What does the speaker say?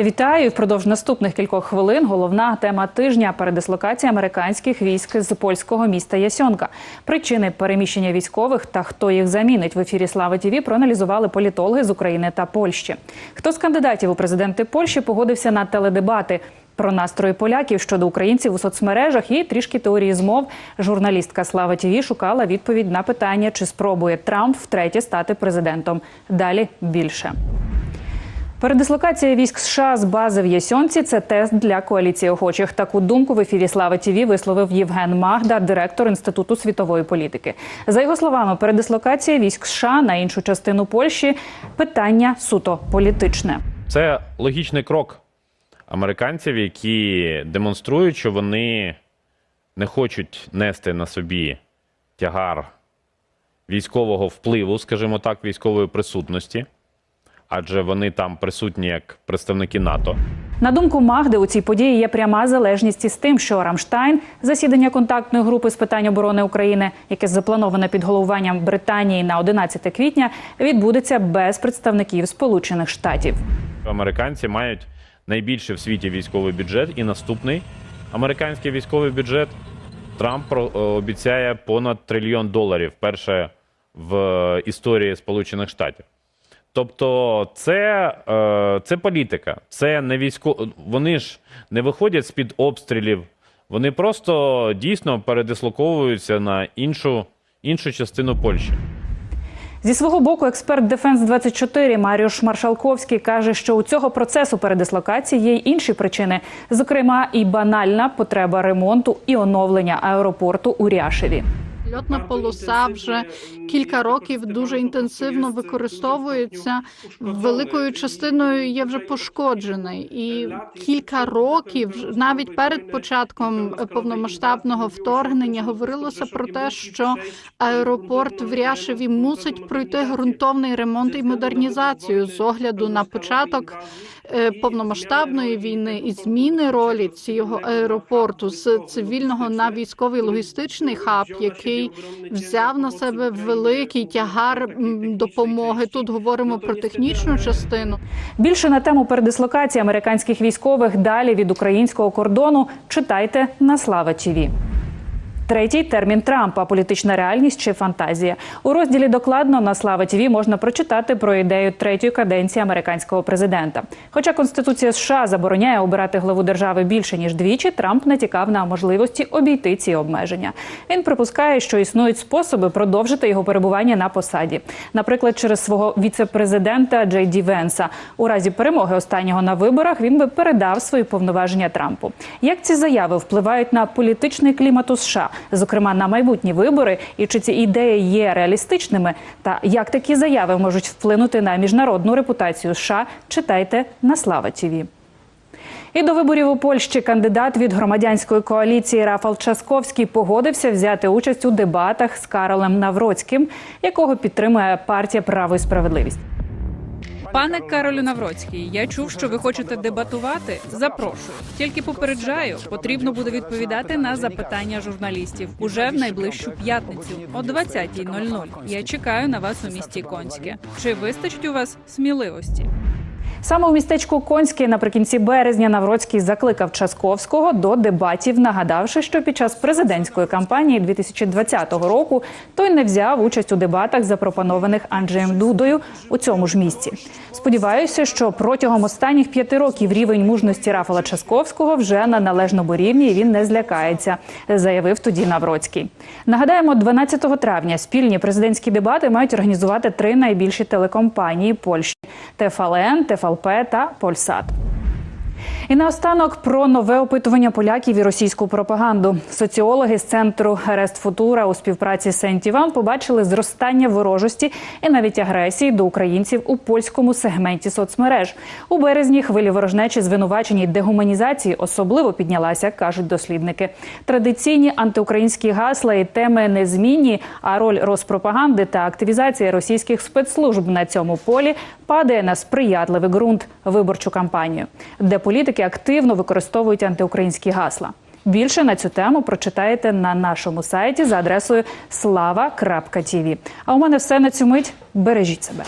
Вітаю впродовж наступних кількох хвилин. Головна тема тижня передислокація американських військ з польського міста Ясьонка. Причини переміщення військових та хто їх замінить в ефірі Слава ТІВІ проаналізували політологи з України та Польщі. Хто з кандидатів у президенти Польщі погодився на теледебати? Про настрої поляків щодо українців у соцмережах і трішки теорії змов. Журналістка Слава ТІВІ шукала відповідь на питання, чи спробує Трамп втретє стати президентом. Далі більше. Передислокація військ США з бази в Ясьонці – це тест для коаліції охочих. Таку думку в ефірі Слава ТІВІ висловив Євген Магда, директор інституту світової політики. За його словами, передислокація військ США на іншу частину Польщі питання суто політичне. Це логічний крок американців, які демонструють, що вони не хочуть нести на собі тягар військового впливу, скажімо так, військової присутності, адже вони там присутні як представники НАТО. На думку Магди, у цій події є пряма залежність із тим, що Рамштайн, засідання контактної групи з питань оборони України, яке заплановане під головуванням Британії на 11 квітня, відбудеться без представників Сполучених Штатів. Американці мають найбільший в світі військовий бюджет, і наступний американський військовий бюджет Трамп е, обіцяє понад трильйон доларів. Перше в історії Сполучених Штатів. Тобто, це, е, це політика, це не військо. Вони ж не виходять з під обстрілів, вони просто дійсно передислоковуються на іншу, іншу частину Польщі. Зі свого боку, експерт Дефенс 24 Маріуш Маршалковський каже, що у цього процесу передислокації є й інші причини, зокрема, і банальна потреба ремонту і оновлення аеропорту у Ряшеві. Льотна полоса вже кілька років дуже інтенсивно використовується. Великою частиною є вже пошкоджений, і кілька років, навіть перед початком повномасштабного вторгнення, говорилося про те, що аеропорт в Ряшеві мусить пройти ґрунтовний ремонт і модернізацію з огляду на початок е, повномасштабної війни і зміни ролі цього аеропорту з цивільного на військовий логістичний хаб, який взяв на себе великий тягар допомоги. Тут говоримо про технічну частину. Більше на тему передислокації американських військових далі від українського кордону читайте на Слава ТІВІ. Третій термін Трампа політична реальність чи фантазія. У розділі докладно на Слава ТІВІ можна прочитати про ідею третьої каденції американського президента. Хоча Конституція США забороняє обирати главу держави більше ніж двічі, Трамп натякав на можливості обійти ці обмеження. Він припускає, що існують способи продовжити його перебування на посаді, наприклад, через свого віце-президента Джей Ді Венса. У разі перемоги останнього на виборах він би передав свої повноваження Трампу. Як ці заяви впливають на політичний клімат у США, зокрема на майбутні вибори, і чи ці ідеї є реалістичними, та як такі заяви можуть вплинути на міжнародну репутацію США, читайте на Слава ТІВІ. І до виборів у Польщі кандидат від громадянської коаліції Рафал Часковський погодився взяти участь у дебатах з Каролем Навроцьким, якого підтримує партія Право і справедливість. Пане Каролю Навроцький, я чув, що ви хочете дебатувати. Запрошую. Тільки попереджаю, потрібно буде відповідати на запитання журналістів уже в найближчу п'ятницю о 20.00. Я чекаю на вас у місті Конське. Чи вистачить у вас сміливості? Саме у містечку Конське наприкінці березня Навроцький закликав Часковського до дебатів, нагадавши, що під час президентської кампанії 2020 року той не взяв участь у дебатах, запропонованих Анджеєм Дудою у цьому ж місці. Сподіваюся, що протягом останніх п'яти років рівень мужності Рафала Часковського вже на належному рівні і він не злякається, заявив тоді Навроцький. Нагадаємо, 12 травня спільні президентські дебати мають організувати три найбільші телекомпанії Польщі: ТФЛН, ТФЛП та Польсат. І наостанок про нове опитування поляків і російську пропаганду. Соціологи з центру Рест Футура у співпраці з Сентіван побачили зростання ворожості і навіть агресії до українців у польському сегменті соцмереж. У березні хвилі ворожнечі звинувачені дегуманізації особливо піднялася, кажуть дослідники. Традиційні антиукраїнські гасла і теми незмінні, а роль розпропаганди та активізація російських спецслужб на цьому полі падає на сприятливий ґрунт виборчу кампанію, де політики активно використовують антиукраїнські гасла. Більше на цю тему прочитаєте на нашому сайті за адресою slava.tv. А у мене все на цю мить. Бережіть себе.